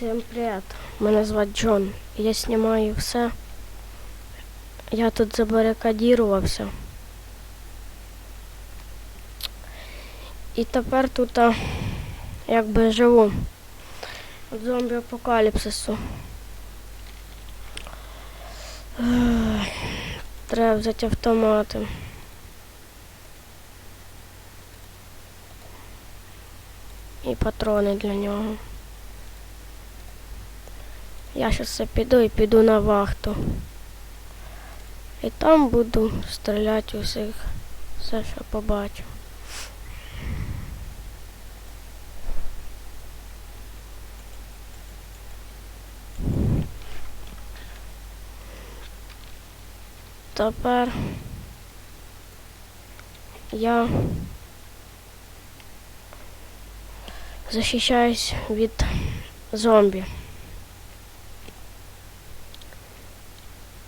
Всем привет. Мене звати Джон. Я знімаю все. Я тут забарикадірувався. І тепер тут якби живу в зомбі апокаліпсису. Треба взяти автомати. І патрони для нього. Я зараз піду і піду на вахту. І там буду стріляти усіх. Все, що побачу. Тепер я захищаюсь від зомбі.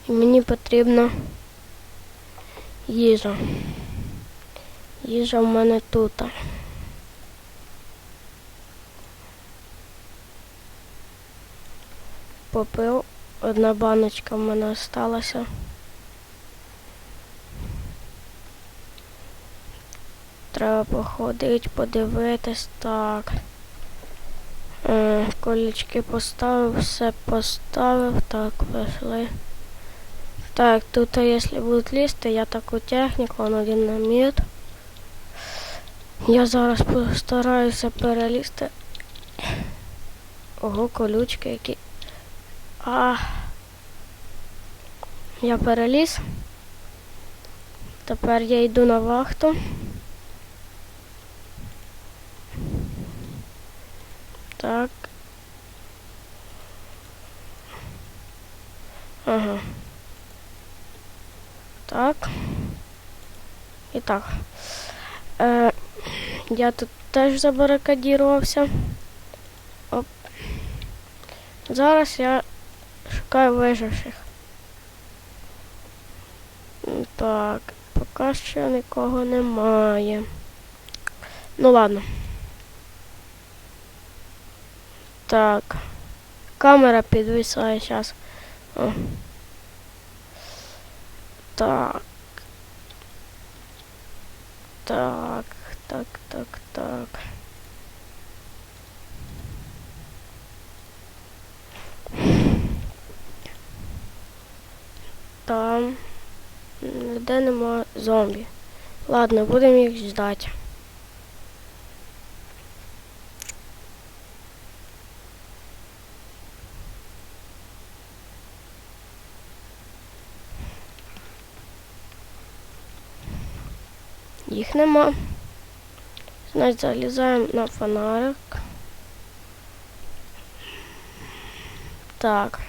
І мені потрібна їжа. Їжа в мене тут. Попив, одна баночка в мене осталася. Треба походити, подивитись так. Е, колючки поставив, все поставив, так, пішли. Так, тут, если будут лізти, я таку техніку, он один намет. Я зараз постараюся перелізти. Ого, колючки які. А. Я переліз. Тепер я йду на вахту. Так. Ага. Так. І так. Е, я тут теж забарикадірувався. Оп. Зараз я шукаю виживших. Так, поки що нікого немає. Ну ладно. Так. Камера підвисає зараз. Так. Так, так, так, так. Там ніде нема зомбі. Ладно, будемо їх ждати. Їх нема. Значить, залізаємо на фонарик. Так.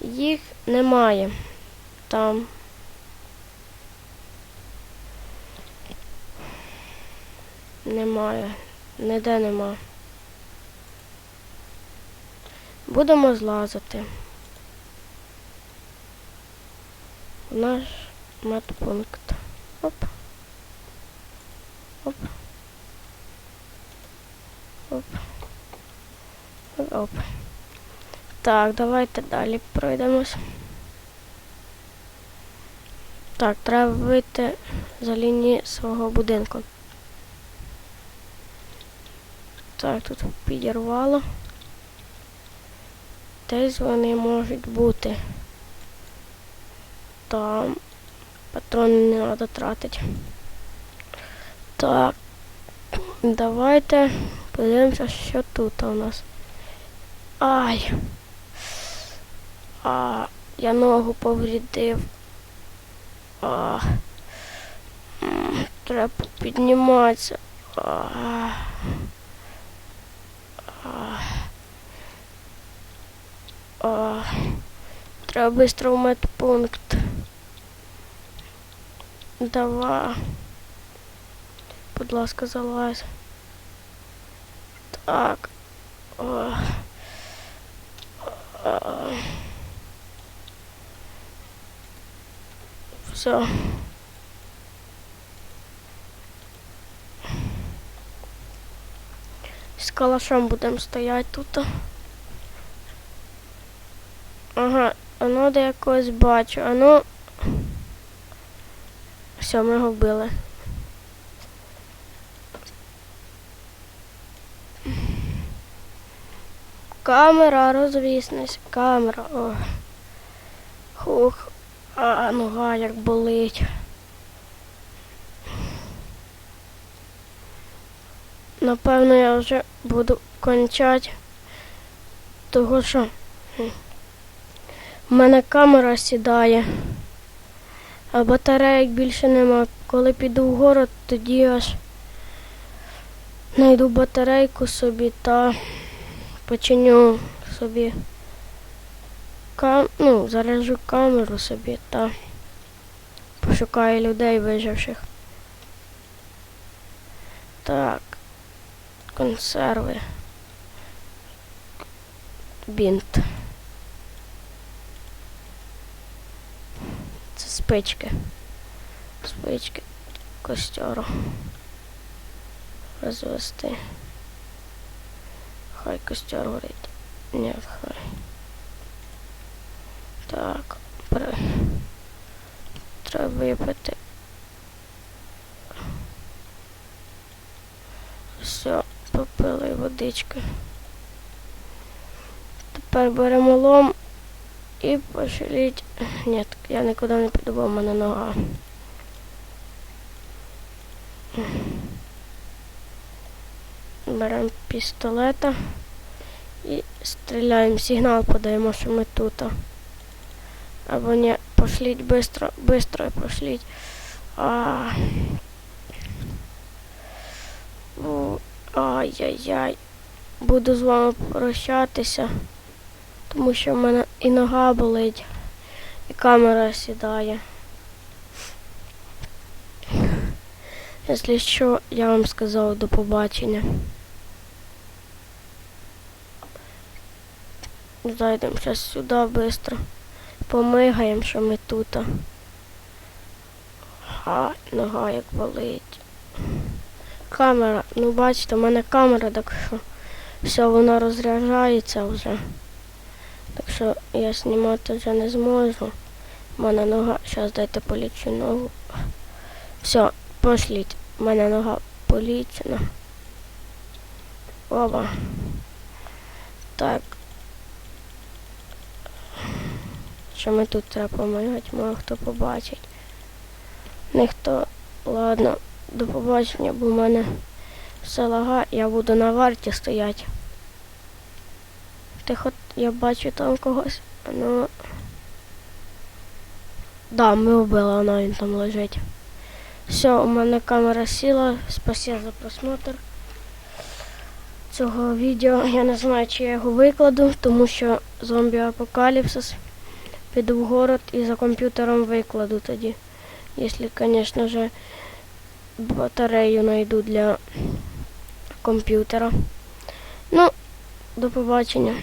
Їх немає. Там. Немає. Ніде нема. Будемо злазити. В наш медпункт. Оп. Оп. Оп. Оп. Так, давайте далі пройдемось. Так, треба вийти за лінії свого будинку. Так, тут підірвало. Десь вони можуть бути. Там патрони не треба тратити. Так, давайте подивимося, що тут у нас. Ай. А, я ногу поврідив. А, треба підніматися. А, а, треба швидко в медпункт. Давай. Будь ласка, залазь. Так. Все. З калашом будемо стояти тут. Ага, воно де якось бачу. А ну. Все, ми його вбили. Камера, розвіснись, камера. О. Хух. А, нога як болить. Напевно, я вже буду кончати. Того що в мене камера сідає, а батареїк більше нема. Коли піду в город, тоді аж знайду батарейку собі та починю собі кам... ну, заряджу камеру собі та пошукаю людей виживших. Так, консерви. Бінт. Це спички. Спички костюру. Розвести. Хай костер горить. Ні, хай. Так, при... треба випити. Все, попили водички. Тепер беремо лом і пошліть. Ні, я нікуди не піду, бо в мене нога. Беремо пістолета і стріляємо. Сигнал подаємо, що ми тут. Або ні, пошліть бистро, бистро пошліть. А... У, Ай-яй-яй. Буду з вами прощатися, тому що в мене і нога болить, і камера сідає. Якщо що, я вам сказав до побачення. Зайдемо зараз сюди швидко. Помигаємо, що ми тут. А, нога як болить. Камера, ну бачите, в мене камера, так що все воно розряджається вже. Так що я знімати вже не зможу. У мене нога, зараз дайте полічу ногу. Все, пошліть. У мене нога полічена. Оба. Так. Що ми тут треба помагати, може хто побачить. Ніхто. Ладно, до побачення, бо в мене все лага, я буду на варті стояти. Тихо, я бачу там когось. Ну. Да, ми вбили, вона він там лежить. Все, у мене камера сіла. Спасибо за просмотр цього відео. Я не знаю, чи я його викладу, тому що зомбі апокаліпсис. Піду в город і за комп'ютером викладу тоді. Якщо, звісно ж, батарею знайду для комп'ютера. Ну, до побачення.